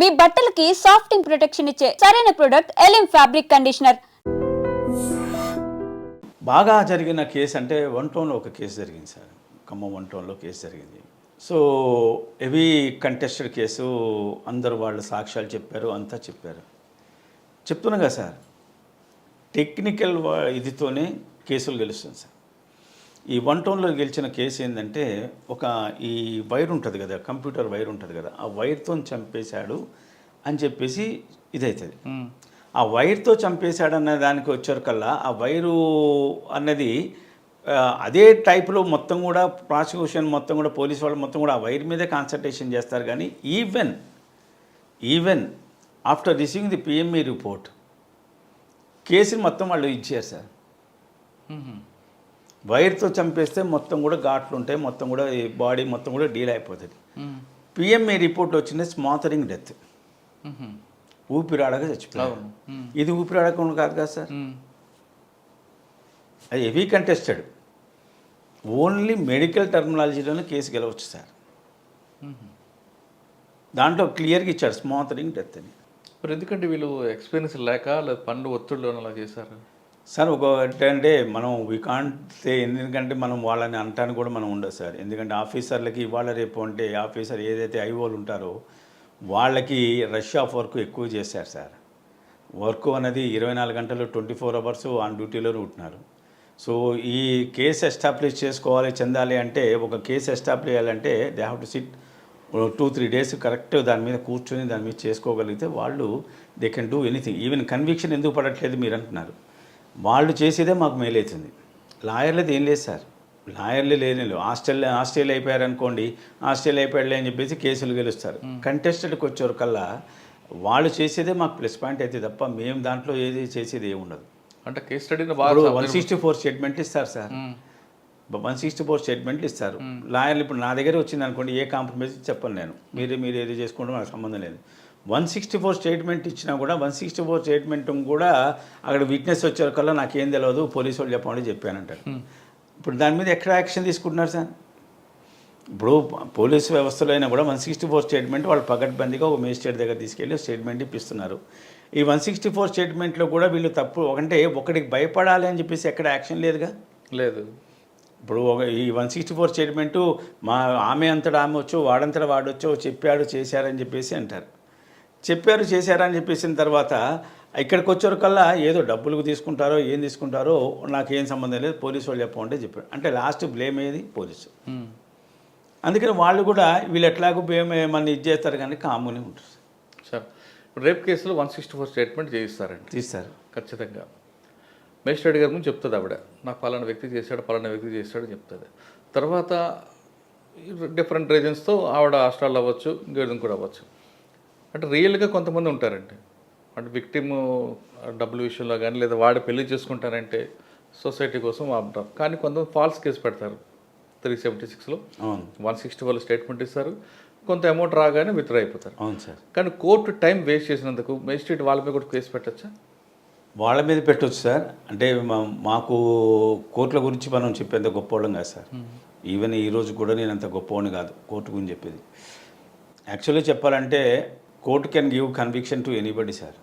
మీ బట్టలకి సాఫ్టింగ్ ప్రొటెక్షన్ ఇచ్చే సరైన ప్రొడక్ట్ ఎలిమ్ ఫ్యాబ్రిక్ కండిషనర్ బాగా జరిగిన కేసు అంటే వన్ టౌన్లో ఒక కేసు జరిగింది సార్. ఖమ్మం వన్ టౌన్లో కేసు జరిగింది. సో హెవీ కంటెస్టెడ్ కేసు అందరు వాళ్ళు సాక్ష్యాలు చెప్పారు అంతా చెప్పారు. చెప్తున్నా కదా సార్ టెక్నికల్ ఇదితోనే కేసులు గెలుస్తుంది సార్. ఈ వన్ టౌన్లో గెలిచిన కేసు ఏంటంటే ఒక ఈ వైర్ ఉంటుంది కదా కంప్యూటర్ వైర్ ఉంటుంది కదా ఆ వైర్తో చంపేశాడు అని చెప్పేసి ఇదవుతుంది ఆ వైర్తో చంపేశాడన్న దానికి వచ్చారు కల్లా ఆ వైరు అన్నది అదే టైప్లో మొత్తం కూడా ప్రాసిక్యూషన్ మొత్తం కూడా పోలీస్ వాళ్ళు మొత్తం కూడా ఆ వైర్ మీదే కాన్సన్ట్రేషన్ చేస్తారు. కానీ even even after receiving the PME report కేసుని మొత్తం వాళ్ళు ఇచ్చారు సార్ వైర్తో చంపేస్తే మొత్తం కూడా ఘాట్లు ఉంటాయి మొత్తం కూడా ఈ బాడీ మొత్తం కూడా డీల్ అయిపోతుంది. పిఎంఏ రిపోర్ట్ వచ్చింది స్మాథరింగ్ డెత్. ఊపిరాడక చచ్చిపోయాడు. ఇది ఊపిరాడకుండా కాదు కదా సార్? అది హెవీ కంటెస్టెడ్. ఓన్లీ మెడికల్ టర్మినాలజీలోనే కేసు గెలవచ్చు సార్. దాంట్లో క్లియర్గా ఇచ్చాడు స్మాథరింగ్ డెత్ అని. మరి ఎందుకంటే వీళ్ళు ఎక్స్పీరియన్స్ లేక లేదా పనులు ఒత్తిడిలో అలా చేశారు? సార్ ఒక అంటే మనం వీ కాంట్ ఎందుకంటే మనం వాళ్ళని అంటానికి కూడా మనం ఉండదు సార్. ఎందుకంటే ఆఫీసర్లకి ఇవాళ రేపు అంటే ఆఫీసర్ ఏదైతే ఐఓలు ఉంటారో వాళ్ళకి రష్ ఆఫ్ వర్క్ ఎక్కువ చేశారు సార్. వర్క్ అనేది ఇరవై నాలుగు గంటలు ట్వంటీ ఫోర్ అవర్స్ ఆన్ డ్యూటీలోనే ఉంటున్నారు. సో ఈ కేసు ఎస్టాబ్లిష్ చేసుకోవాలి చెందాలి అంటే ఒక కేసు ఎస్టాబ్లిష్ చేయాలంటే they have to sit two three days correct దాని మీద కూర్చొని దాని మీద చేసుకోగలిగితే వాళ్ళు they can do anything even conviction ఎందుకు పడట్లేదు మీరు అంటున్నారు? వాళ్ళు చేసేదే మాకు మేలవుతుంది లాయర్లది ఏం లేదు సార్. లాయర్లు లేని లేవు హాస్టల్ హాస్టల్ అయిపోయారు అనుకోండి హాస్టల్ అయిపోయాడులే అని చెప్పేసి కేసులు గెలుస్తారు. కంటెస్టెడ్కి వచ్చేవారు కల్లా వాళ్ళు చేసేదే మాకు ప్లస్ పాయింట్ అయితే తప్ప మేము దాంట్లో ఏది చేసేది ఏమి ఉండదు. అంటే కేస్ బాగా వన్ సిక్స్టీ ఫోర్ స్టేట్మెంట్ ఇస్తారు సార్. వన్ సిక్స్టీ ఫోర్ స్టేట్మెంట్లు ఇస్తారు. లాయర్లు ఇప్పుడు నా దగ్గర వచ్చింది అనుకోండి ఏ కాంప్రమైజ్ చెప్పను నేను. మీరు మీరు ఏది చేసుకుంటే నాకు సంబంధం లేదు. వన్ సిక్స్టీ ఫోర్ స్టేట్మెంట్ ఇచ్చినా కూడా వన్ సిక్స్టీ ఫోర్ స్టేట్మెంట్ కూడా అక్కడ విట్నెస్ వచ్చే కల్లా నాకేం తెలియదు పోలీసు వాళ్ళు చెప్పండి చెప్పానంటారు. ఇప్పుడు దాని మీద ఎక్కడ యాక్షన్ తీసుకుంటున్నారు సార్? ఇప్పుడు పోలీసు వ్యవస్థలో అయినా కూడా వన్ సిక్స్టీ ఫోర్ స్టేట్మెంట్ వాళ్ళు పకడ్బందీగా ఒక మేజిస్ట్రేట్ దగ్గర తీసుకెళ్ళి స్టేట్మెంట్ ఇప్పిస్తున్నారు. ఈ వన్ సిక్స్టీ ఫోర్ స్టేట్మెంట్లో కూడా వీళ్ళు తప్పు ఒకటే ఒకటికి భయపడాలి అని చెప్పేసి ఎక్కడ యాక్షన్ లేదుగా? లేదు. ఇప్పుడు ఒక ఈ వన్ సిక్స్టీ ఫోర్ స్టేట్మెంటు మా ఆమె అంతటా ఆమె వచ్చో వాడంతటా వాడొచ్చో చెప్పాడు చేశారని చెప్పేసి అంటారు. చెప్పారు చేశారని చెప్పేసిన తర్వాత ఇక్కడికి వచ్చారు కల్లా ఏదో డబ్బులకు తీసుకుంటారో ఏం తీసుకుంటారో నాకేం సంబంధం లేదు పోలీసు వాళ్ళు చెప్పమంటే చెప్పారు. అంటే లాస్ట్ బ్లేమ్ ఏది? పోలీసు. అందుకని వాళ్ళు కూడా వీళ్ళు ఎట్లాగో బ్లేమ్ ఏమన్నా ఇది చేస్తారు కానీ కామునే ఉంటారు సరే. రేప్ కేసులో వన్ సిక్స్టీ ఫోర్ స్టేట్మెంట్ చేయిస్తారండి. తీస్తారు. ఖచ్చితంగా. మేజిస్ట్రేట్ గారి ముందు చెప్తుంది ఆవిడ. నాకు పలానా వ్యక్తి చేశాడు పలానా వ్యక్తి చేశాడు చెప్తుంది. తర్వాత డిఫరెంట్ రీజన్స్తో ఆవిడ హాస్టల్ అవ్వచ్చు ఇంకేదో కూడా అవ్వచ్చు. అంటే రియల్గా కొంతమంది ఉంటారండి. అంటే విక్టిమ్ డబ్బుల విషయంలో కానీ లేదా వాడు పెళ్ళి చేసుకుంటారంటే సొసైటీ కోసం అంటారు కానీ కొంతమంది ఫాల్స్ కేసు పెడతారు. త్రీ సెవెంటీ సిక్స్లో అవును. వన్ సిక్స్టీ వాళ్ళు స్టేట్మెంట్ ఇస్తారు. కొంత అమౌంట్ రాగానే విత్డ్రా అయిపోతారు. అవును సార్. కానీ కోర్టు టైం వేస్ట్ చేసినందుకు మేజిస్ట్రేట్ వాళ్ళ మీద కూడా కేసు పెట్టచ్చా? వాళ్ళ మీద పెట్టవచ్చు సార్. అంటే మాకు కోర్టుల గురించి మనం చెప్పేంత గొప్పవాళ్ళం కాదు సార్. ఈవెన్ ఈ రోజు కూడా నేను అంత గొప్పవాడిని కాదు కోర్టు గురించి చెప్పేది. యాక్చువల్లీ చెప్పాలంటే court can give conviction to anybody sir.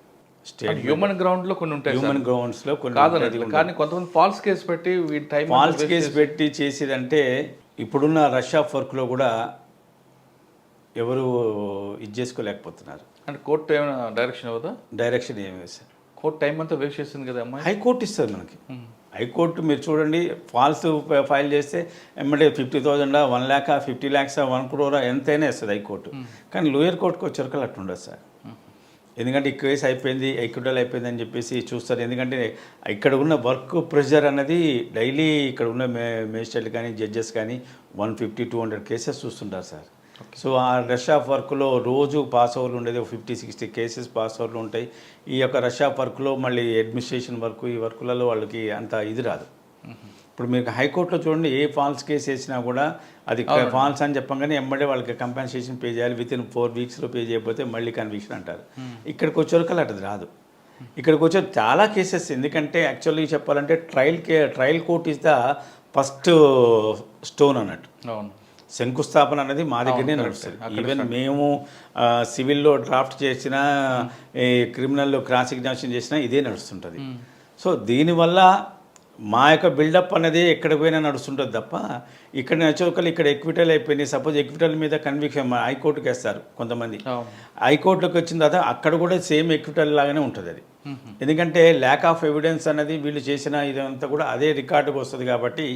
State human గ్రౌండ్లో కొన్ని ఉంటాయి హ్యూమన్ గ్రౌండ్స్లో కొన్ని కాదన్నట్లు కానీ కొంతమంది ఫాల్స్ కేసు పెట్టి వీటి టైం ఫాల్స్ కేసు పెట్టి చేసేదంటే ఇప్పుడున్న రష్ ఆఫ్ వర్క్లో కూడా ఎవరు ఇది చేసుకోలేకపోతున్నారు. అంటే కోర్టు ఏమైనా డైరెక్షన్ అవ్వదా డైరెక్షన్ ఏమి సార్. కోర్టు టైం అంతా వేస్ట్ చేసింది కదా అమ్మాయి? హైకోర్టు ఇస్తుంది మనకి. హైకోర్టు మీరు చూడండి ఫాల్స్ ఫైల్ చేస్తే ఎమ్మటే fifty థౌజండా one lakh fifty lakhs one క్రోరా ఎంతైనా ఇస్తుంది హైకోర్టు. కానీ లోయర్ కోర్టుకి వచ్చేసరికి అట్లా ఉండదు సార్. ఎందుకంటే ఈ కేసు అయిపోయింది ఎక్విటల్ అయిపోయింది అని చెప్పేసి చూస్తారు. ఎందుకంటే ఇక్కడ ఉన్న వర్క్ ప్రెషర్ అన్నది డైలీ ఇక్కడ ఉన్న మే మేజిస్ట్రేట్లు కానీ జడ్జెస్ కానీ one fifty two hundred cases చూస్తుంటారు సార్. సో ఆ రష్ ఆఫ్ వర్క్లో రోజు పాస్ ఓవర్లు ఉండేది ఫిఫ్టీ సిక్స్టీ కేసెస్ పాస్ ఓవర్లు ఉంటాయి. ఈ యొక్క రష్ ఆఫ్ వర్క్లో మళ్ళీ అడ్మినిస్ట్రేషన్ వర్క్ ఈ వర్కులలో వాళ్ళకి అంత ఇది రాదు. ఇప్పుడు మీకు హైకోర్టులో చూడండి ఏ ఫాల్స్ కేసు వేసినా కూడా అది ఫాల్స్ అని చెప్పగానే ఎమ్మడే వాళ్ళకి కంపెన్సేషన్ పే చేయాలి. విత్ ఇన్ ఫోర్ వీక్స్లో పే చేయకపోతే మళ్ళీ కన్విక్షన్ అంటారు. ఇక్కడికి వచ్చేవరకు అది రాదు. ఇక్కడికి వచ్చే చాలా కేసెస్ ఎందుకంటే యాక్చువల్లీ చెప్పాలంటే trial K trial court is the first stone అన్నట్టు. అవును. శంకుస్థాపన అనేది మా దగ్గరనే నడుస్తుంది. ఈవెన్ మేము సివిల్లో డ్రాఫ్ట్ చేసిన ఈ క్రిమినల్లో క్రాస్ ఎగ్జామినేషన్ చేసినా ఇదే నడుస్తుంటుంది. సో దీనివల్ల మా యొక్క బిల్డప్ అనేది ఎక్కడికి పోయినా నడుస్తుంటుంది తప్ప ఇక్కడ నచ్చోకలు ఇక్కడ ఎక్విటల్ అయిపోయినాయి. సపోజ్ ఎక్విటల్ మీద కన్విక్షన్ హైకోర్టుకి వేస్తారు కొంతమంది. హైకోర్టులోకి వచ్చిన తర్వాత అక్కడ కూడా సేమ్ ఎక్విటల్ లాగానే ఉంటుంది అది. ఎందుకంటే ల్యాక్ ఆఫ్ ఎవిడెన్స్ అనేది వీళ్ళు చేసిన ఇదంతా కూడా అదే రికార్డుకి వస్తుంది కాబట్టి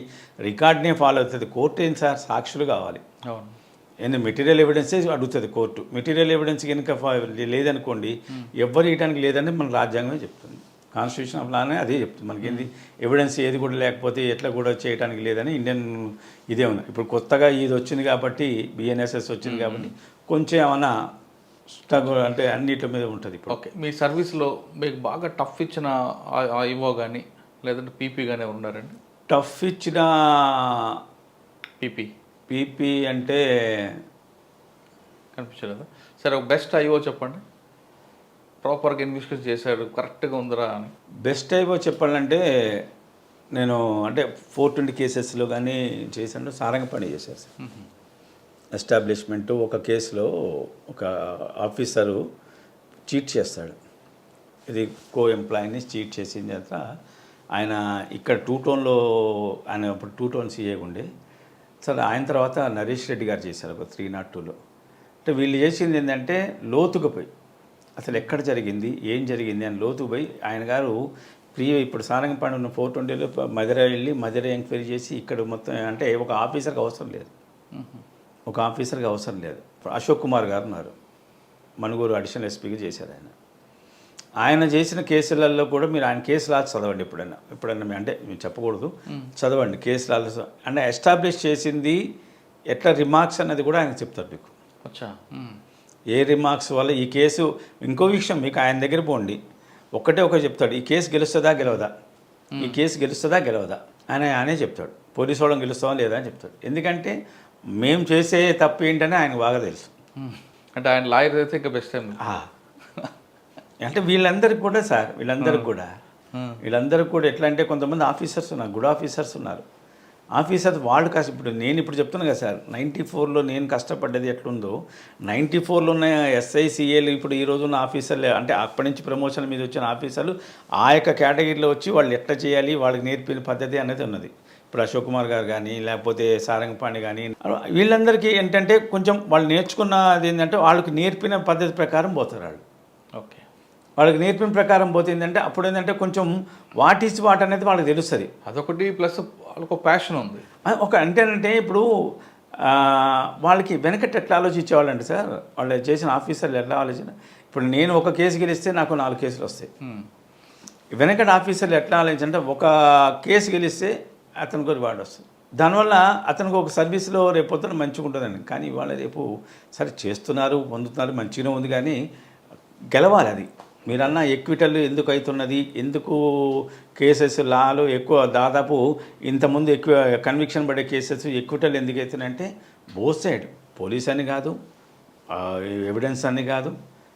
రికార్డ్నే ఫాలో అవుతుంది. కోర్టు ఏం సార్? సాక్షులు కావాలి. ఏంది? మెటీరియల్ ఎవిడెన్సే అడుగుతుంది కోర్టు మెటీరియల్ ఎవిడెన్స్ కనుక లేదనుకోండి ఎవ్వరు ఇయడానికి లేదని మన రాజ్యాంగమే చెప్తుంది. కాన్స్టిట్యూషన్ ఆఫ్ లానే అదే చెప్తుంది. మనకి ఎవిడెన్స్ ఏది కూడా లేకపోతే ఎట్లా కూడా చేయడానికి లేదని ఇండియన్ ఇదే ఉంది. ఇప్పుడు కొత్తగా ఇది వచ్చింది కాబట్టి బిఎన్ఎస్ఎస్ వచ్చింది కాబట్టి కొంచెం ఏమన్నా స్ట్రగుల్ అంటే అన్నిటి మీద ఉంటుంది ఇప్పుడు. ఓకే. మీ సర్వీస్లో మీకు బాగా టఫ్ ఇచ్చిన ఐఓ కానీ లేదంటే పీపీ కానీ ఎవరు ఉన్నారండి? టఫ్ ఇచ్చిన పీపీ. పీపీ అంటే కనిపించలేదా? సరే ఒక బెస్ట్ ఐఓ చెప్పండి. ప్రాపర్గా ఇన్వెస్టిగేట్ చేశాడు కరెక్ట్గా ఉందిరా అని. బెస్ట్ అయిపో చెప్పాలంటే నేను అంటే ఫోర్ ట్వంటీ కేసెస్లో కానీ చేశాను సారంగ పని చేశాను సార్. ఎస్టాబ్లిష్మెంట్ ఒక కేసులో ఒక ఆఫీసరు చీట్ చేస్తాడు. ఇది కో ఎంప్లాయీని చీట్ చేసిన తర్వాత ఆయన ఇక్కడ టూ టోన్లో ఆయన ఇప్పుడు టూ టోన్ సీఏ ఉండే. సరే ఆయన తర్వాత నరేష్ రెడ్డి గారు చేశారు ఒక త్రీ నాట్ టూలో. అంటే వీళ్ళు చేసింది ఏంటంటే లోతుకు పోయి అసలు ఎక్కడ జరిగింది ఏం జరిగింది అని లోతుకు పోయి ఆయన గారు ప్రియ ఇప్పుడు సారంగపాడు ఉన్న ఫోర్ ట్వంటీలో మధుర వెళ్ళి మధుర ఎంక్వైరీ చేసి ఇక్కడ మొత్తం అంటే ఒక ఆఫీసర్కి అవసరం లేదు. ఒక ఆఫీసర్కి అవసరం లేదు. అశోక్ కుమార్ గారు ఉన్నారు. మనుగూరు అడిషనల్ ఎస్పీగా చేశారు ఆయన. ఆయన చేసిన కేసులలో కూడా మీరు ఆయన కేసు లా చదవండి ఎప్పుడైనా. ఎప్పుడైనా అంటే మీరు చెప్పకూడదు. చదవండి కేసు లా అంటే ఎస్టాబ్లిష్ చేసింది ఎట్లా రిమార్క్స్ అన్నది కూడా ఆయన చెప్తారు మీకు. అచ్చా. మ్మ్. ఏ రిమార్క్స్ వల్ల ఈ కేసు ఇంకో విషయం మీకు ఆయన దగ్గర పోండి. ఒక్కటే ఒక చెప్తాడు ఈ కేసు గెలుస్తుందా గెలవదా? ఈ కేసు గెలుస్తుందా గెలవదా? అని ఆయనే చెప్తాడు. పోలీసు వాళ్ళని గెలుస్తామా లేదా? అని చెప్తాడు. ఎందుకంటే మేము చేసే తప్పు ఏంటని ఆయన బాగా తెలుసు. అంటే ఆయన లాయర్ అయితే ఇంకా బెస్ట్. అంటే వీళ్ళందరికీ కూడా సార్ వీళ్ళందరికీ కూడా. వీళ్ళందరికీ కూడా ఎట్లా అంటే కొంతమంది ఆఫీసర్స్ ఉన్నారు గుడ్ ఆఫీసర్స్ ఉన్నారు. ఆఫీసర్స్ వాళ్ళు కష్ట ఇప్పుడు నేను ఇప్పుడు చెప్తున్నా కదా సార్ నైంటీ ఫోర్లో నేను కష్టపడ్డది ఎట్లుందో నైంటీ ఫోర్లో ఉన్న ఎస్ఐసిఏలు ఇప్పుడు ఈ రోజు ఉన్న ఆఫీసర్లు అంటే అప్పటి నుంచి ప్రమోషన్ మీద వచ్చిన ఆఫీసర్లు ఆ యొక్క కేటగిరీలో వచ్చి వాళ్ళు ఎట్లా చేయాలి వాళ్ళకి నేర్పిన పద్ధతి అనేది ఉన్నది. ఇప్పుడు అశోక్ కుమార్ గారు కానీ లేకపోతే సారంగపాణి కానీ వీళ్ళందరికీ ఏంటంటే కొంచెం వాళ్ళు నేర్చుకున్నది ఏంటంటే వాళ్ళకి నేర్పిన పద్ధతి ప్రకారం పోతారు వాళ్ళు. వాళ్ళకి నేర్పిన ప్రకారం పోతే ఏంటంటే అప్పుడు ఏంటంటే కొంచెం వాట్ ఈస్ వాట్ అనేది వాళ్ళకి తెలుస్తుంది. అదొకటి ప్లస్ వాళ్ళకు ప్యాషన్ ఉంది. ఒక అంటేనంటే ఇప్పుడు వాళ్ళకి వెనకట్ ఎట్లా ఆలోచించేవాళ్ళంటే సార్ వాళ్ళు చేసిన ఆఫీసర్లు ఎట్లా ఆలోచన ఇప్పుడు నేను ఒక కేసు గెలిస్తే నాకు నాలుగు కేసులు వస్తాయి. వెనకటి ఆఫీసర్లు ఎట్లా ఆలోచించంటే ఒక కేసు గెలిస్తే అతనికి ఒక వాడు వస్తుంది. దానివల్ల అతనికి ఒక సర్వీస్లో రేపు పొద్దున మంచిగా ఉంటుందండి. కానీ ఇవాళ రేపు సరే చేస్తున్నారు పొందుతున్నారు మంచిగా ఉంది కానీ గెలవాలి అది. మీరన్న ఎక్విటల్ ఎందుకు అవుతున్నది? ఎందుకు కేసెస్ లాలో ఎక్కువ దాదాపు ఇంతకుముందు ఎక్కువ కన్విక్షన్ పడే కేసెస్ ఎక్విటల్ ఎందుకు అవుతున్నాయంటే బోత్ సైడ్ పోలీస్ అని కాదు ఎవిడెన్స్ అని కాదు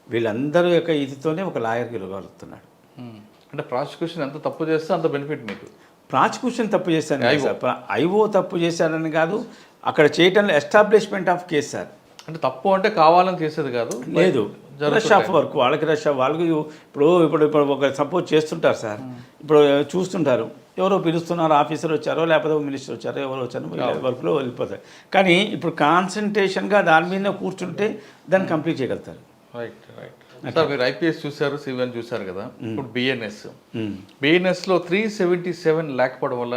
వీళ్ళందరూ యొక్క ఇదితోనే ఒక లాయర్ గెలగలుగుతున్నాడు. మ్మ్. అంటే ప్రాసిక్యూషన్ ఎంత తప్పు చేస్తే అంత బెనిఫిట్ మీకు? ప్రాసిక్యూషన్ తప్పు చేశాను ఐఓ తప్పు చేశారని కాదు అక్కడ చేయటంలో ఎస్టాబ్లిష్మెంట్ ఆఫ్ కేసు సార్. అంటే తప్పు అంటే కావాలని చేసేది కాదు. లేదు. రష్. ఆఫ్ వర్క్ వాళ్ళకి రష్ వాళ్ళకి ఇప్పుడు ఇప్పుడు ఇప్పుడు ఒక సపోజ్ చేస్తుంటారు సార్. ఇప్పుడు చూస్తుంటారు. ఎవరో పిలుస్తున్నారు ఆఫీసర్ వచ్చారో లేకపోతే మినిస్టర్ వచ్చారో ఎవరో వచ్చారో వర్క్లో వెళ్ళిపోతారు. కానీ ఇప్పుడు కాన్సన్ట్రేషన్గా దాని మీద కూర్చుంటే దాన్ని కంప్లీట్ చేయగలుగుతారు. Right right. సార్ మీరు ఐపీఎస్ చూశారు సివిఎన్ చూశారు కదా? ఇప్పుడు బిఎన్ఎస్. బిఎన్ఎస్లో త్రీ సెవెంటీ సెవెన్ లేకపోవడం వల్ల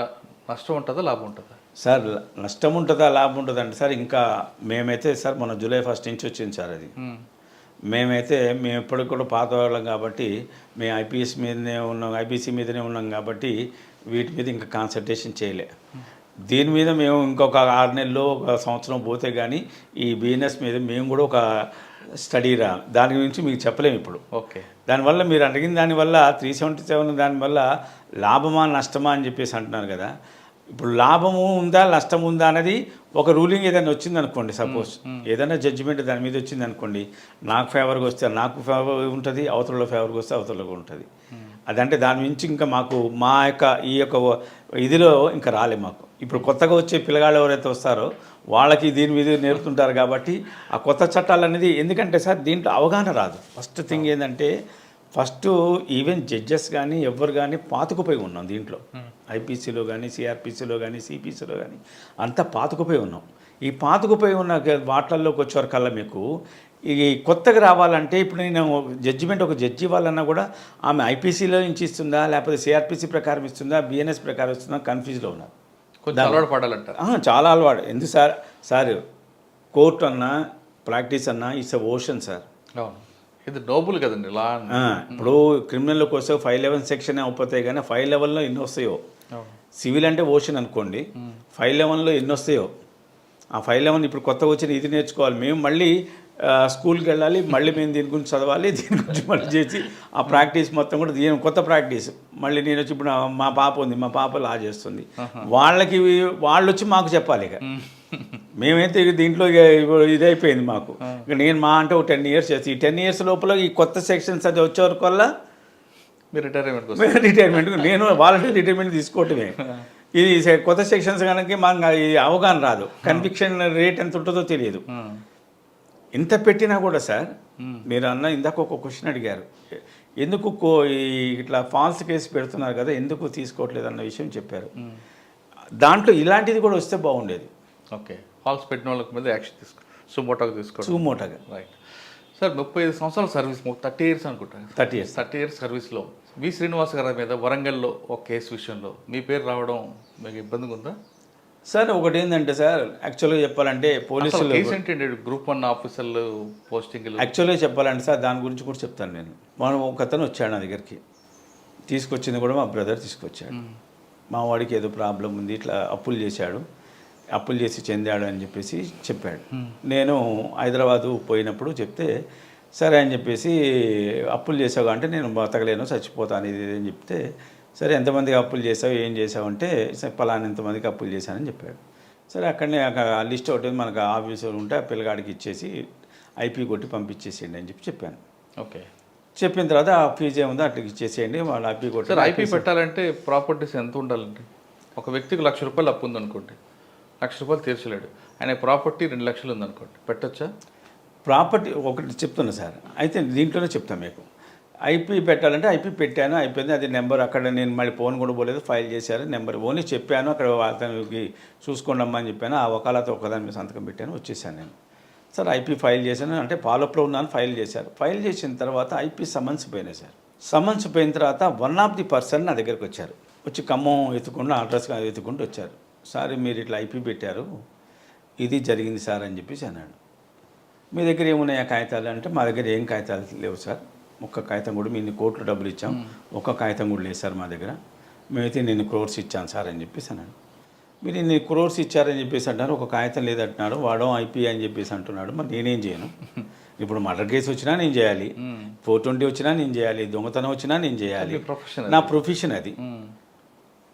నష్టం ఉంటుందా లాభం ఉంటుందా? సార్ నష్టం ఉంటుందా లాభం ఉంటుందా అంటే సార్ ఇంకా మేమైతే సార్ మన జూలై ఫస్ట్ నుంచి వచ్చింది సార్ అది. మ్మ్. మేమైతే మేము ఎప్పటికి కూడా పాత వాళ్ళం కాబట్టి మేము ఐపీఎస్ మీదనే ఉన్నాం ఐపీసీ మీదనే ఉన్నాం కాబట్టి వీటి మీద ఇంకా కాన్సన్ట్రేషన్ చేయలే. దీని మీద మేము ఇంకొక ఆరు నెలల్లో ఒక సంవత్సరం పోతే కానీ ఈ బిజినెస్ మీద మేము కూడా ఒక స్టడీ రా. దాని గురించి మీకు చెప్పలేము ఇప్పుడు. ఓకే. దానివల్ల మీరు అడిగిన దానివల్ల త్రీ సెవెంటీ సెవెన్ దానివల్ల లాభమా నష్టమా అని చెప్పేసి అంటున్నారు కదా. ఇప్పుడు లాభము ఉందా నష్టం ఉందా అనేది ఒక రూలింగ్ ఏదైనా వచ్చింది అనుకోండి సపోజ్ ఏదైనా జడ్జిమెంట్ దాని మీద వచ్చింది అనుకోండి నాకు ఫేవర్గా వస్తే నాకు ఫేవర్ ఉంటుంది అవతలలో ఫేవర్గా వస్తే అవతలకు ఉంటుంది. అదంటే దాని నుంచి ఇంకా మాకు మా యొక్క ఈ యొక్క ఇదిలో ఇంకా రాలే మాకు. ఇప్పుడు కొత్తగా వచ్చే పిల్లగాళ్ళు ఎవరైతే వస్తారో వాళ్ళకి దీని మీద నేర్పుతుంటారు కాబట్టి ఆ కొత్త చట్టాలు అనేది ఎందుకంటే సార్ దీంట్లో అవగాహన రాదు. ఫస్ట్ థింగ్ ఏంటంటే ఫస్ట్ ఈవెన్ జడ్జెస్ కానీ ఎవరు కానీ పాతుకుపోయి ఉన్నాం దీంట్లో. ఐపీసీలో కానీ సిఆర్పిసిలో కానీ సిపిసిలో కానీ అంతా పాతుకుపోయి ఉన్నాం. ఈ పాతుకుపోయి ఉన్న వాటిల్లోకి వచ్చేవరకల్లా మీకు ఈ కొత్తగా రావాలంటే ఇప్పుడు నేను జడ్జిమెంట్ ఒక జడ్జి ఇవ్వాలన్నా కూడా ఆమె ఐపీసీలో నుంచి ఇస్తుందా లేకపోతే సిఆర్పిసి ప్రకారం ఇస్తుందా బిఎన్ఎస్ ప్రకారం ఇస్తుందా కన్ఫ్యూజ్లో ఉన్నారు. కొంచెం అలవాటు పడాలంటారు ఆ, చాలా అలవాటు. ఎందుకు సార్? సార్ కోర్టు అన్నా ప్రాక్టీస్ అన్నా ఇట్స్ ఓషన్ సార్. అవును. ఇది నోబుల్ కదండి లా ఇప్పుడు క్రిమినల్లోకి వస్తే ఫైవ్ లెవెన్ సెక్షన్ అయిపోతాయి కానీ ఫైవ్ లెవెల్లో ఎన్ని వస్తాయో? సివిల్ అంటే ఓషన్ అనుకోండి ఫైవ్ లెవెన్లో ఎన్ని వస్తాయో? ఆ ఫైవ్ లెవెన్ ఇప్పుడు కొత్తగా వచ్చిన ఇది నేర్చుకోవాలి. మేము మళ్ళీ స్కూల్కి వెళ్ళాలి మళ్ళీ మేము దీని గురించి చదవాలి దీని గురించి మళ్ళీ చేసి ఆ ప్రాక్టీస్ మొత్తం కూడా దీని కొత్త ప్రాక్టీస్. మళ్ళీ నేను వచ్చి ఇప్పుడు మా పాప ఉంది మా పాప లా చేస్తుంది. వాళ్ళకి వాళ్ళు వచ్చి మాకు చెప్పాలి ఇక. మేమైతే ఇక దీంట్లో ఇప్పుడు ఇదైపోయింది మాకు. ఇక నేను మా అంటే ఒక టెన్ ఇయర్స్ చేస్తాను ఈ టెన్ ఇయర్స్ లోపల ఈ కొత్త సెక్షన్స్ అది వచ్చే వరకు వల్ల మీరు రిటైర్మెంట్ రిటైర్మెంట్ నేను వాలంటీర్ రిటైర్మెంట్ తీసుకోవటమే. ఇది కొత్త సెక్షన్స్ కనుక మాకు ఈ అవగాహన రాదు. కన్విక్షన్ రేట్ ఎంత ఉంటుందో తెలియదు. ఇంత పెట్టినా కూడా సార్ మీరు అన్న ఇందాక ఒక క్వశ్చన్ అడిగారు. ఎందుకు కో- ఇట్లా ఫాల్స్ కేసు పెడుతున్నారు కదా ఎందుకు తీసుకోవట్లేదు అన్న విషయం చెప్పారు. దాంట్లో ఇలాంటిది కూడా వస్తే బాగుండేది. ఓకే. హాల్స్ పెట్టిన వాళ్ళకి మీద యాక్షన్ తీసుకో సుమోటోకి తీసుకోండి సుమోటగా. రైట్ సార్ ముప్పై ఐదు సంవత్సరాల సర్వీస్ థర్టీ ఇయర్స్ అనుకుంటాను. Thirty years. థర్టీ ఇయర్స్ సర్వీస్లో. వి శ్రీనివాస్ గారి మీద వరంగల్లో ఒక కేసు విషయంలో. మీ పేరు రావడం మీకు ఇబ్బందిగా ఉందా? సార్ ఒకటి ఏంటంటే సార్ యాక్చువల్గా చెప్పాలంటే పోలీసులు గ్రూప్ వన్ ఆఫీసర్లు పోస్టింగ్లు. యాక్చువల్గా చెప్పాలంటే సార్ దాని గురించి కూడా చెప్తాను నేను. మనం ఒక అతను వచ్చాడు నా దగ్గరికి. తీసుకొచ్చింది కూడా మా బ్రదర్ తీసుకొచ్చాడు. మా వాడికి ఏదో ప్రాబ్లం ఉంది ఇట్లా అప్పులు చేశాడు. అప్పులు చేసి చెందాడు అని చెప్పేసి చెప్పాడు. నేను హైదరాబాదు పోయినప్పుడు చెప్తే సరే అని చెప్పేసి అప్పులు చేసావు అంటే నేను బతకలేను చచ్చిపోతాను ఇది అని చెప్తే సరే ఎంతమందికి అప్పులు చేసావు ఏం చేసావు అంటే పలానా ఎంతమందికి అప్పులు చేశానని చెప్పాడు. సరే అక్కడనే ఆ లిస్ట్ ఒకటి మనకు ఆఫీసర్ ఉంటే ఆ పిల్లగాడికి ఇచ్చేసి ఐపీ కొట్టి పంపించేసేయండి అని చెప్పి చెప్పాను. ఓకే. చెప్పిన తర్వాత ఆ ఫీజు ఏముందో అట్లా ఇచ్చేసేయండి వాళ్ళు ఐపీ కొట్టి ఐపీ పెట్టాలంటే ప్రాపర్టీస్ ఎంత ఉండాలండి? ఒక వ్యక్తికి లక్ష రూపాయలు అప్పు ఉందనుకోండి. లక్ష రూపాయలు తీర్చలేడు. ఆయన ప్రాపర్టీ రెండు లక్షలు ఉందనుకోండి. పెట్టొచ్చా? ప్రాపర్టీ ఒకటి చెప్తున్నా సార్. అయితే దీంట్లోనే చెప్తాను మీకు. ఐపీ పెట్టాలంటే ఐపీ పెట్టాను అయిపోయింది. అది నెంబర్ అక్కడ నేను మళ్ళీ ఫోన్ కూడా పోలేదు ఫైల్ చేశారు నెంబర్ ఓన్లీ చెప్పాను అక్కడ అతనికి చూసుకోండి అమ్మా అని చెప్పాను. ఆ ఒకలాతో ఒకదాని మీద సంతకం పెట్టాను వచ్చేసాను నేను. సార్ ఐపీ ఫైల్ చేశాను అంటే పాలప్లో ఉన్నాను ఫైల్ చేశారు. ఫైల్ చేసిన తర్వాత ఐపీ సమన్స్ పోయినాయి సార్. సమన్స్ పోయిన తర్వాత వన్ ఆఫ్ ది పర్సన్ నా దగ్గరికి వచ్చారు. వచ్చి ఖమ్మం ఎత్తుకుండా అడ్రస్ ఎత్తుకుంటూ వచ్చారు. సార్ మీరు ఇట్లా ఐపీ పెట్టారు ఇది జరిగింది సార్ అని చెప్పేసి అన్నాడు. మీ దగ్గర ఏమున్నాయి ఆ కాగితాలు అంటే మా దగ్గర ఏం కాగితాలు లేవు సార్. ఒక్క కాగితం కూడా మీ ఇన్ని కోట్లు డబ్బులు ఇచ్చాం. ఒక్క కాగితం కూడా లేదు సార్ మా దగ్గర. మేమైతే నేను క్రోర్స్ ఇచ్చాను సార్ అని చెప్పేసి అన్నాడు. మీరు ఇన్ని క్రోర్స్ ఇచ్చారని చెప్పేసి అంటారు ఒక కాగితం లేదంటున్నాడు వాడడం ఐపీ అని చెప్పేసి అంటున్నాడు. మరి నేనేం చేయను? ఇప్పుడు మర్డర్ కేసు వచ్చినా నేను చేయాలి. ఫోర్ ట్వంటీ వచ్చినా నేను చేయాలి. దొంగతనం వచ్చినా నేను చేయాలి. నా ప్రొఫెషన్ అది.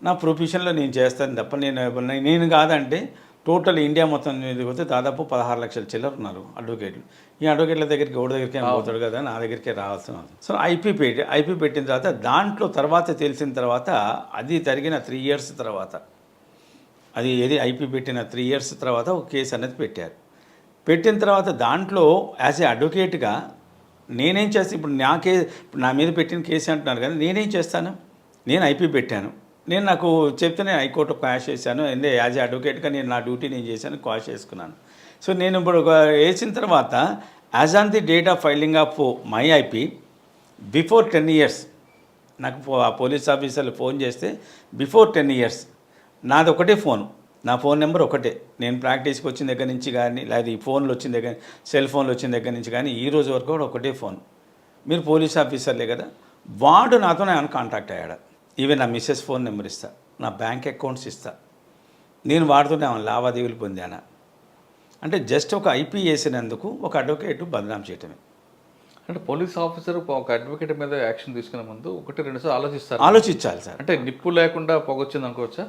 నా ప్రొఫెషన్లో నేను చేస్తాను తప్ప నేను నేను కాదంటే టోటల్ ఇండియా మొత్తం మీద పోతే దాదాపు పదహారు లక్షల చిల్లర ఉన్నారు అడ్వకేట్లు. ఈ అడ్వకేట్ల దగ్గరికి ఎవరి దగ్గరికి పోతాడు కదా నా దగ్గరికే రావాల్సిన. సో ఐపీ పెట్టి ఐపీ పెట్టిన తర్వాత దాంట్లో తర్వాత తెలిసిన తర్వాత అది జరిగిన త్రీ ఇయర్స్ తర్వాత అది ఏది ఐపీ పెట్టిన త్రీ ఇయర్స్ తర్వాత ఒక కేసు అనేది పెట్టారు. పెట్టిన తర్వాత దాంట్లో యాజ్ ఏ అడ్వకేట్గా నేనేం చేస్తాను ఇప్పుడు నా కే నా మీద పెట్టిన కేసు అంటున్నారు కానీ నేనేం చేస్తాను? నేను ఐపీ పెట్టాను. నేను నాకు చెప్తే నేను హైకోర్టు క్వాష్ చేశాను. ఎందే యాజ్ అడ్వకేట్గా నేను నా డ్యూటీ నేను చేశాను క్వాష్ చేసుకున్నాను. సో నేను ఇప్పుడు ఒక వేసిన తర్వాత as on the date of filing of my IP before ten years నాకు ఆ పోలీస్ ఆఫీసర్లు ఫోన్ చేస్తే బిఫోర్ టెన్ ఇయర్స్ నాది ఒకటే ఫోన్. నా ఫోన్ నెంబర్ ఒకటే. నేను ప్రాక్టీస్కి వచ్చిన దగ్గర నుంచి కానీ లేదా ఈ ఫోన్లు వచ్చిన దగ్గర సెల్ ఫోన్లు వచ్చిన దగ్గర నుంచి కానీ ఈ రోజు వరకు కూడా ఒకటే ఫోన్. మీరు పోలీస్ ఆఫీసర్లే కదా. వాడు నాతో ఆయన కాంటాక్ట్ అయ్యాడు. ఈవెన్ నా మిస్సెస్ ఫోన్ నెంబర్ ఇస్తా. నా బ్యాంక్ అకౌంట్స్ ఇస్తా. నేను వాడుతూనే ఆమె లావాదేవీలు పొందానా? అంటే జస్ట్ ఒక ఐపీ వేసినందుకు ఒక అడ్వకేట్ బదనాం చేయటమే. అంటే పోలీస్ ఆఫీసర్ ఒక అడ్వకేట్ మీద యాక్షన్ తీసుకునే ముందు ఒకటి రెండు సార్లు ఆలోచిస్తారు. ఆలోచించాలి సార్. అంటే నిప్పు లేకుండా పొగొచ్చింది అనుకోవచ్చా?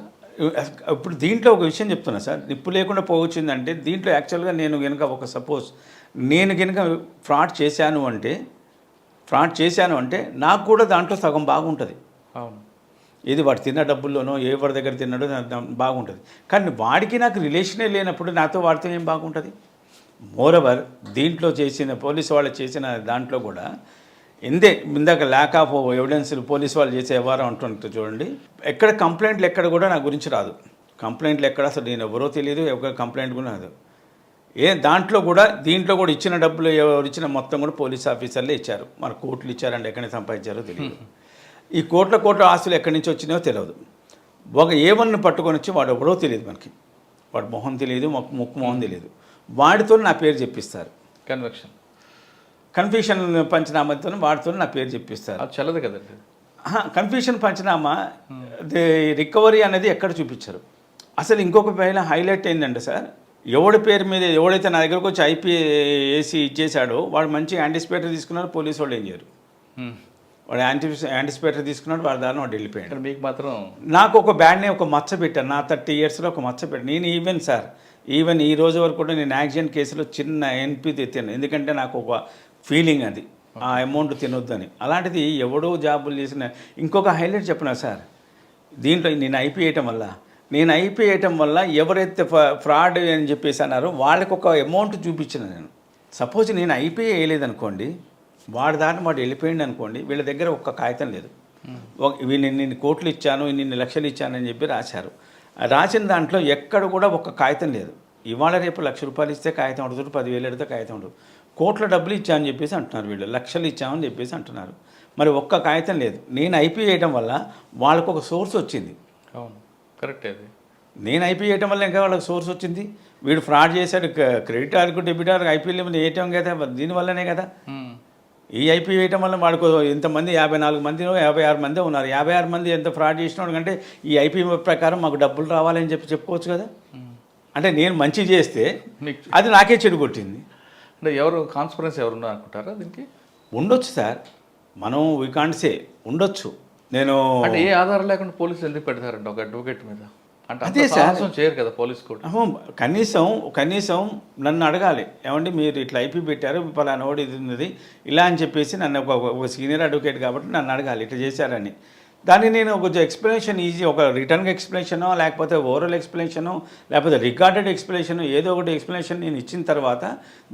ఇప్పుడు దీంట్లో ఒక విషయం చెప్తున్నా సార్. నిప్పు లేకుండా పోవచ్చిందంటే దీంట్లో యాక్చువల్గా నేను కనుక ఒక సపోజ్ నేను కనుక ఫ్రాడ్ చేశాను అంటే ఫ్రాడ్ చేశాను అంటే నాకు కూడా దాంట్లో సగం బాగుంటుంది. అవును. ఇది వాడు తిన్న డబ్బుల్లోనో ఎవరి దగ్గర తిన్నాడో బాగుంటుంది. కానీ వాడికి నాకు రిలేషనే లేనప్పుడు నాతో వాడితో ఏం బాగుంటుంది? మోరవర్ దీంట్లో చేసిన పోలీసు వాళ్ళు చేసిన దాంట్లో కూడా ఎందే ఇందాక ల్యాక్ ఆఫ్ ఎవిడెన్స్లు పోలీసు వాళ్ళు చేసే వ్యవహారం అంటుంటారు చూడండి ఎక్కడ కంప్లైంట్లు ఎక్కడ కూడా నా గురించి రాదు. కంప్లైంట్లు ఎక్కడ అసలు నేను ఎవరో తెలియదు ఎవరి కంప్లైంట్ కూడా రాదు. ఏ దాంట్లో కూడా దీంట్లో కూడా ఇచ్చిన డబ్బులు ఎవరు ఇచ్చిన మొత్తం కూడా పోలీస్ ఆఫీసర్లే ఇచ్చారు. మన కోర్టులు ఇచ్చారండి ఎక్కడ సంపాదించారో తెలియదు ఈ కోట్ల కోట్ల ఆస్తులు ఎక్కడి నుంచి వచ్చినాయో తెలియదు. ఒక ఏవన్ను పట్టుకొని వచ్చి వాడు ఎవడో తెలియదు మనకి. వాడు మొహం తెలియదు మొక్కు ముక్కు మొహం తెలియదు. వాడితో నా పేరు చెప్పిస్తారు. కన్వెక్షన్ కన్ఫ్యూషన్ పంచనామాతో వాడితో నా పేరు చెప్పిస్తారు. అది చల్లదు కదండి. కన్ఫ్యూషన్ పంచనామా ది రికవరీ అనేది ఎక్కడ చూపించరు. అసలు ఇంకొక పైన హైలైట్ ఏంటంటే సార్ ఎవడి పేరు మీద ఎవడైతే నా దగ్గరకు వచ్చి ఐపీ ఏసీ ఇచ్చేసాడో వాడు మంచి యాంటిసిపేటర్ తీసుకున్నారు పోలీసు వాళ్ళు ఏం చేయరు. Hmm. వాడు యాంటి యాంటిసిపేటర్ తీసుకున్నాడు వాడి దారిని వాడు వెళ్ళిపోయాడు. మీకు మాత్రం నాకు ఒక బ్యాడ్ని ఒక మచ్చ పెట్టాను నా థర్టీ ఇయర్స్లో ఒక మచ్చ పెట్టాను నేను ఈవెన్ సార్ ఈవెన్ ఈ రోజు వరకు కూడా నేను యాక్సిడెంట్ కేసులో చిన్న ఎన్పి తెచ్చాను. ఎందుకంటే నాకు ఒక ఫీలింగ్ అది. ఆ అమౌంట్ తినొద్దని. అలాంటిది ఎవడో జాబులు చేసిన ఇంకొక హైలైట్ చెప్పనా సార్? దీంట్లో నేను వేయటం వల్ల నేను వేయటం వల్ల ఎవరైతే ఫ్రాడ్ అని చెప్పేసి అన్నారో వాళ్ళకి ఒక అమౌంట్ చూపించిన నేను. సపోజ్ నేను ఐపీ వేయలేదనుకోండి వాడి దారిని వాడు వెళ్ళిపోయింది అనుకోండి వీళ్ళ దగ్గర ఒక్క కాగితం లేదు. వీళ్ళు ఇన్ని కోట్లు ఇచ్చాను ఇన్ని లక్షలు ఇచ్చాను అని చెప్పి రాశారు. రాసిన దాంట్లో ఎక్కడ కూడా ఒక్క కాగితం లేదు. ఇవాళ రేపు లక్ష రూపాయలు ఇస్తే కాగితం ఉంటుంది పదివేలు ఎడితే కాగితం ఉండదు కోట్ల డబ్బులు ఇచ్చామని చెప్పేసి అంటున్నారు వీళ్ళు లక్షలు ఇచ్చామని చెప్పేసి అంటున్నారు. మరి ఒక్క కాగితం లేదు. నేను ఐపీ వేయడం వల్ల వాళ్ళకు ఒక సోర్స్ వచ్చింది. అవును కరెక్ట్ అది. నేను ఐపీ వేయటం వల్ల ఇంకా వాళ్ళకి సోర్స్ వచ్చింది. వీడు ఫ్రాడ్ చేశాడు క్రెడిట్ కార్డుకు డెబిట్ కార్డు ఐపీఎల్ వేయటం కదా దీనివల్లనే కదా. ఈ ఐపీ వేయటం వల్ల వాడికి ఇంతమంది యాభై నాలుగు మంది యాభై ఆరు మంది ఉన్నారు. యాభై ఆరు మంది ఎంత ఫ్రాడ్ చేసినాడు కంటే ఈ ఐపీ ప్రకారం మాకు డబ్బులు రావాలని చెప్పి చెప్పుకోవచ్చు కదా? అంటే నేను మంచి చేస్తే అది నాకే చెడు కొట్టింది. అంటే ఎవరు కాన్స్పరెన్స్ ఎవరు ఉన్నారు అనుకుంటారా దీనికి? ఉండొచ్చు సార్. మనం వీ కాంట్ సే ఉండొచ్చు. నేను అంటే ఏ ఆధారం లేకుండా పోలీసులు ఎందుకు పెడతారండి ఒక అడ్వకేట్ మీద? అంటే అదే సార్. సాహసం చేయరు కదా పోలీస్ కూడా. కనీసం కనీసం నన్ను అడగాలి. ఏమండి మీరు ఇట్లా ఐపీ పెట్టారు పలానా ఓడి ఇది ఉన్నది ఇలా అని చెప్పేసి నన్ను ఒక ఒక సీనియర్ అడ్వకేట్ కాబట్టి నన్ను అడగాలి ఇట్లా చేశారని. దాన్ని నేను కొంచెం ఎక్స్ప్లెనేషన్ ఈజీ ఒక రిటర్న్ ఎక్స్ప్లెనేషనో లేకపోతే ఓరల్ ఎక్స్ప్లెనేషనో లేకపోతే రికార్డెడ్ ఎక్స్ప్లెనేషన్ ఏదో ఒకటి ఎక్స్ప్లెనేషన్ నేను ఇచ్చిన తర్వాత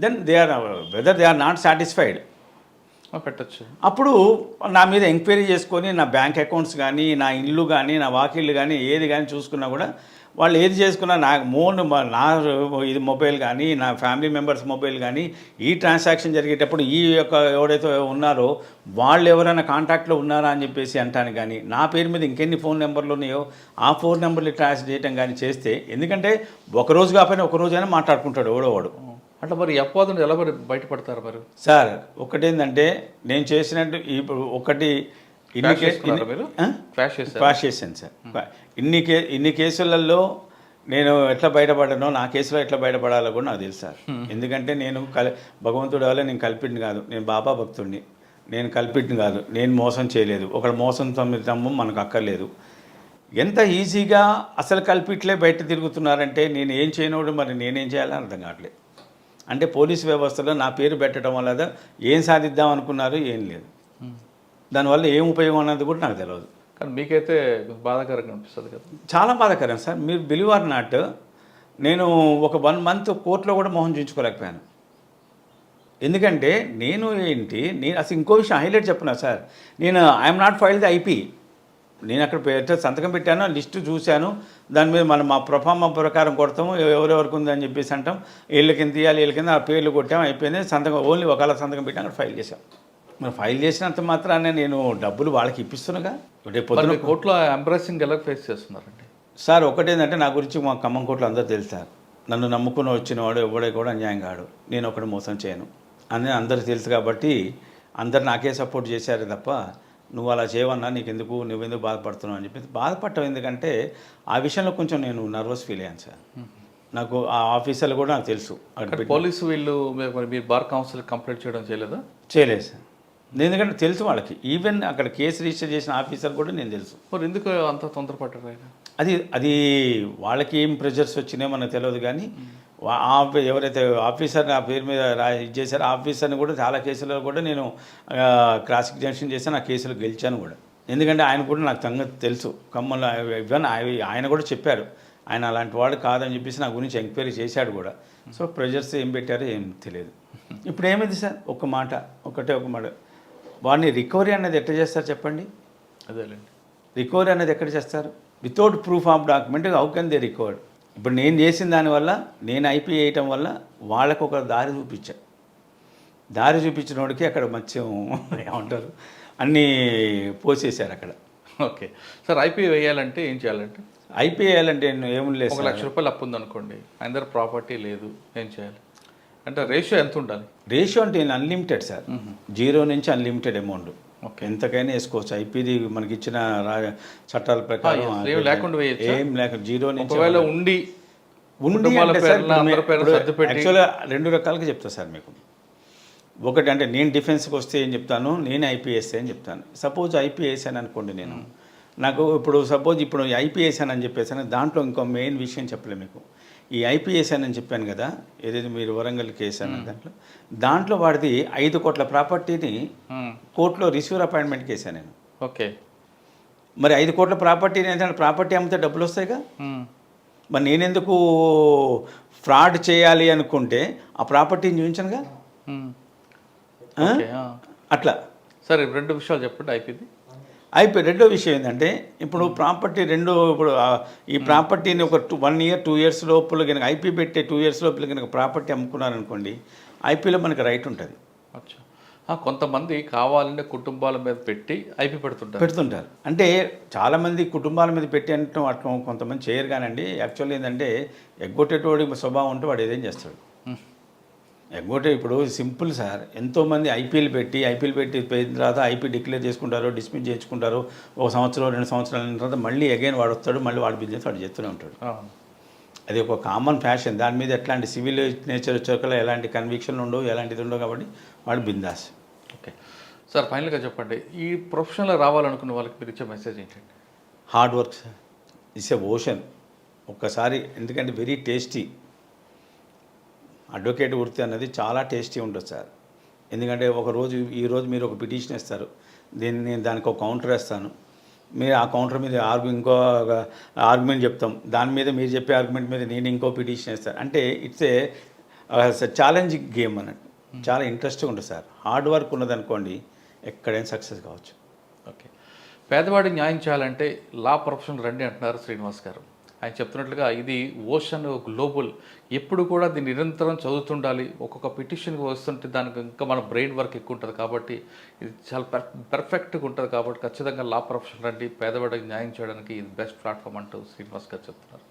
then they are whether they are not satisfied. పెట్టచ్చు. అప్పుడు నా మీద ఎంక్వైరీ చేసుకొని నా బ్యాంక్ అకౌంట్స్ కానీ నా ఇల్లు కానీ నా వాకిళ్ళు కానీ ఏది కానీ చూసుకున్నా కూడా వాళ్ళు ఏది చేసుకున్నా నా మోన్ నా ఇది మొబైల్ కానీ నా ఫ్యామిలీ మెంబర్స్ మొబైల్ కానీ ఈ ట్రాన్సాక్షన్ జరిగేటప్పుడు ఈ యొక్క ఎవరైతే ఉన్నారో వాళ్ళు ఎవరైనా కాంటాక్ట్లో ఉన్నారా అని చెప్పేసి అంటాను కానీ నా పేరు మీద ఇంకెన్ని ఫోన్ నెంబర్లు ఉన్నాయో ఆ ఫోన్ నెంబర్లు ట్రాన్స్ చేయటం కానీ చేస్తే ఎందుకంటే ఒకరోజు కాకపోయినా ఒకరోజైనా మాట్లాడుకుంటాడు ఎవడో వాడు. అంటే మరి అపవాదం ఎలా మరి బయటపడతారు మరి? సార్ ఒకటేంటంటే నేను చేసినట్టు ఇప్పుడు ఒకటి ఇన్ని క్రాష్ చేశాను సార్. ఇన్ని కే ఇన్ని కేసులలో నేను ఎట్లా బయటపడ్డానో నా కేసులో ఎట్లా బయటపడాలో కూడా నాకు తెలుసు సార్. ఎందుకంటే నేను కల్ భగవంతుడి వల్ల నేను కల్పిట్ని కాదు. నేను బాబా భక్తుడిని. నేను కల్పిట్ని కాదు. నేను మోసం చేయలేదు. ఒకడు మోసం తమ్ము మనకు అక్కర్లేదు. ఎంత ఈజీగా అసలు కల్పిట్లే బయట తిరుగుతున్నారంటే నేను ఏం చేయనోడు మరి నేనేం చేయాలని అర్థం కావట్లేదు. అంటే పోలీస్ వ్యవస్థలో నా పేరు పెట్టడం వల్ల ఏం సాధిద్దాం అనుకున్నారు ఏం లేదు. దానివల్ల ఏం ఉపయోగం అన్నది కూడా నాకు తెలియదు కానీ మీకైతే బాధాకరంగా అనిపిస్తుంది కదా. చాలా బాధాకరం సార్. మీరు బిలీవ్ ఆర్ నాట్ నేను ఒక వన్ మంత్ కోర్టులో కూడా మోహన్ చూపించుకోలేకపోయాను ఎందుకంటే నేను ఏంటి నేను అసలు ఇంకో విషయం హైలైట్ చెప్పనా సార్. నేను I'm not file the IP. నేను అక్కడ పెట్ట సంతకం పెట్టాను లిస్టు చూశాను. దాని మీద మనం మా ప్రొఫార్మ ప్రకారం కొడతాము. ఎవరెవరికి ఉందని చెప్పేసి అంటాం. వీళ్ళ కింద తీయాలి వీళ్ళ కింద ఆ పేర్లు కొట్టాం అయిపోయింది. సంతకం ఓన్లీ ఒకవేళ సంతకం పెట్టి అక్కడ ఫైల్ చేశాం. మరి ఫైల్ చేసినంత మాత్రానే నేను డబ్బులు వాళ్ళకి ఇప్పిస్తున్నాగా? రేపు మరి పొద్దున మీ కోర్టులో ఎంబ్రాసింగ్ ఎలా ఫేస్ చేస్తున్నారండి? సార్ ఒకటేంటంటే నా గురించి మా ఖమ్మం కోట్లు అందరూ తెలుసు సార్. నన్ను నమ్ముకుని వచ్చిన వాడు ఎవడే కూడా అన్యాయం కాడు. నేను ఒకటి మోసం చేయను. అని అందరికి తెలుసు కాబట్టి అందరు నాకే సపోర్ట్ చేశారు తప్ప నువ్వు అలా చేయవన్నా నీకు ఎందుకు నువ్వెందుకు బాధపడుతున్నావు? అని చెప్పి బాధపడటం ఎందుకంటే ఆ విషయంలో కొంచెం నేను నర్వస్ ఫీల్ అయ్యాను సార్. నాకు ఆ ఆఫీసర్లు కూడా నాకు తెలుసు. పోలీసు వీళ్ళు మరి బార్ కౌన్సిల్ కంప్లైంట్ చేయడం చేయలేదా? చేయలేదు సార్. ఎందుకంటే తెలుసు వాళ్ళకి. ఈవెన్ అక్కడ కేసు రిజిస్టర్ చేసిన ఆఫీసర్ కూడా నేను తెలుసు. మరి ఎందుకు అంత తొందరపడ్డారు ఆయన? అది అది వాళ్ళకి ఏం ప్రెజర్స్ వచ్చినాయో మనకు తెలియదు కానీ ఎవరైతే ఆఫీసర్ నా పేరు మీద చేశారో ఆఫీసర్ని కూడా చాలా కేసులలో కూడా నేను క్రాస్ ఎగ్జామినేషన్ చేశాను ఆ కేసులు గెలిచాను కూడా. ఎందుకంటే ఆయన కూడా నాకు సంగతి తెలుసు. కమ్మల ఇవన్నీ ఆయన- ఆయన కూడా చెప్పారు. ఆయన అలాంటి వాడు కాదని చెప్పేసి నా గురించి ఎంక్వైరీ చేశాడు కూడా. సో ప్రెజర్స్ ఏం పెట్టారో ఏం తెలియదు. ఇప్పుడు ఏమైంది సార్? ఒక మాట ఒకటే ఒక మాట. వాడిని రికవరీ అనేది ఎట్లా చేస్తారు చెప్పండి? అదేలేండి. రికవరీ అనేది ఎక్కడ చేస్తారు? Without proof of document how can they recovered ఇప్పుడు నేను చేసిన దానివల్ల నేను ఐపీ వేయటం వల్ల వాళ్ళకు ఒక దారి చూపించా. దారి చూపించిన వాడికి అక్కడ మత్స్యం ఏమంటారు? అన్నీ పోసేశారు అక్కడ. ఓకే. సార్ ఐపీఓ వేయాలంటే ఏం చేయాలంటే? ఐపీ వేయాలంటే ఏమి లేదు ఒక. లక్ష రూపాయలు అప్పు ఉందనుకోండి ఆయన దగ్గర ప్రాపర్టీ లేదు ఏం చేయాలి? అంటే రేషియో ఎంత ఉండాలి రేషియో అంటే అన్లిమిటెడ్ సార్. జీరో నుంచి అన్లిమిటెడ్ అమౌంట్. ఓకే. ఎంతకైనా వేసుకోవచ్చు. ఐపీది మనకి ఇచ్చిన చట్టాల ప్రకారం Ah. ఏం లేకుండా? ఏం లేక జీరో నుంచి ఒకవేళ ఉండి ఉండి యాక్చువల్గా రెండు రకాలుగా చెప్తా సార్ మీకు. ఒకటి అంటే నేను డిఫెన్స్కి వస్తే ఏం చెప్తాను? నేను ఐపీఎస్ అని చెప్తాను. సపోజ్ ఐపీఎస్ అని అనుకోండి నేను. నాకు ఇప్పుడు సపోజ్ ఇప్పుడు ఐపీఎస్ అని చెప్పేసాను దాంట్లో ఇంకో మెయిన్ విషయం చెప్పలే మీకు. ఈ ఐపీఎస్ అని చెప్పాను కదా ఏదైతే మీరు వరంగల్ కేసు అన్న దాంట్లో. దాంట్లో వాడిది ఐదు కోట్ల ప్రాపర్టీని మ్మ్. కోర్టులో రిసీవర్ అపాయింట్మెంట్కి వేసాను నేను. ఓకే. మరి ఐదు కోట్ల ప్రాపర్టీని ఏంటంటే ప్రాపర్టీ అమ్మితే డబ్బులు వస్తాయిగా? మ్మ్. మరి నేనెందుకు ఫ్రాడ్ చేయాలి అనుకుంటే ఆ ప్రాపర్టీని చూపించనుగా? ఆ. అట్లా. సరే రెండు విషయాలు చెప్పండి అయిపోయింది అయిపోయి రెండో విషయం ఏంటంటే ఇప్పుడు ప్రాపర్టీ రెండు ఇప్పుడు ఈ ప్రాపర్టీని ఒక two one year two years లోపల కనుక ఐపీ పెట్టే టూ ఇయర్స్ లోపల కనుక ప్రాపర్టీ అమ్ముకున్నారనుకోండి ఐపీలో మనకి రైట్ ఉంటుంది. కొంతమంది కావాలంటే కుటుంబాల మీద పెట్టి ఐపీ పెడుతుంటారు. పెడుతుంటారు. అంటే చాలామంది కుటుంబాల మీద పెట్టి అంటే అట్లా కొంతమంది చేయరు కానండి. యాక్చువల్లీ ఏంటంటే ఎగ్గొట్టేటోడి స్వభావం ఉంటే వాడు ఏదేం చేస్తాడు. ఎగ్గొట్టే ఇప్పుడు సింపుల్ సార్. ఎంతోమంది ఐపీఎల్ పెట్టి ఐపీఎల్ పెట్టి పోయిన తర్వాత ఐపీ డిక్లేర్ చేసుకుంటారు డిస్మిస్ చేసుకుంటారు ఒక సంవత్సరం రెండు సంవత్సరాల తర్వాత మళ్ళీ అగైన్ వాడు వస్తాడు మళ్ళీ వాడి బిజినెస్ వాడు చేస్తూనే ఉంటాడు. అది ఒక కామన్ ఫ్యాషన్ దాని మీద ఎట్లాంటి సివిల్ నేచర్ వచ్చాక ఎలాంటి కన్విక్షన్లు ఉండవు ఎలాంటిది ఉండవు కాబట్టి వాడు బిందాస్. ఓకే. సార్ ఫైనల్గా చెప్పండి. ఈ ప్రొఫెషన్లో రావాలనుకున్న వాళ్ళకి మీరు ఇచ్చే మెసేజ్ ఏంటండి hard work sir it's a ocean ఒక్కసారి ఎందుకంటే వెరీ టేస్టీ అడ్వకేట్ వృత్తి అన్నది చాలా టేస్టీ ఉంటుంది సార్. ఎందుకంటే ఒక రోజు ఈ రోజు మీరు ఒక పిటిషన్ ఇస్తారు దీన్ని నేను దానికి ఒక కౌంటర్ వేస్తాను. మీరు ఆ కౌంటర్ మీద ఆర్గ్యూ ఇంకో ఆర్గ్యుమెంట్ చెప్తాం. దాని మీద మీరు చెప్పే ఆర్గ్యుమెంట్ మీద నేను ఇంకో పిటిషన్ ఇస్తాను అంటే ఇట్స్ ఏ ఛాలెంజింగ్ గేమ్ అన్నట్టు. చాలా ఇంట్రెస్టింగ్ ఉంటుంది సార్. హార్డ్ వర్క్ ఉన్నదనుకోండి ఎక్కడైనా సక్సెస్ కావచ్చు. ఓకే. పేదవాడికి న్యాయం చేయాలంటే లా ప్రొఫెషన్ రండి అంటున్నారు శ్రీనివాస్ గారు. ఆయన చెప్తున్నట్లుగా ఇది ఓషన్ గ్లోబల్. ఎప్పుడు కూడా దీన్ని నిరంతరం చదువుతుండాలి. ఒక్కొక్క పిటిషన్కి వస్తుంటే దానికి ఇంకా మన బ్రెయిన్ వర్క్ ఎక్కువ ఉంటుంది కాబట్టి ఇది చాలా పర్ పర్ఫెక్ట్గా ఉంటుంది కాబట్టి ఖచ్చితంగా లా ప్రొఫెషన్ రండి. పేదవాడికి న్యాయం చేయడానికి ఇది బెస్ట్ ప్లాట్ఫామ్ అంటూ శ్రీనివాస్ గారు చెప్తున్నారు.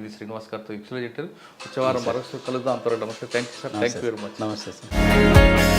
ఇది శ్రీనివాస్ గారితో ఎక్స్ప్లెయిన్ చెప్పారు వచ్చే వారం మరొకసారి కలుద్దాం. అంతవరకు నమస్తే. Thank you sir thank you very much నమస్తే సార్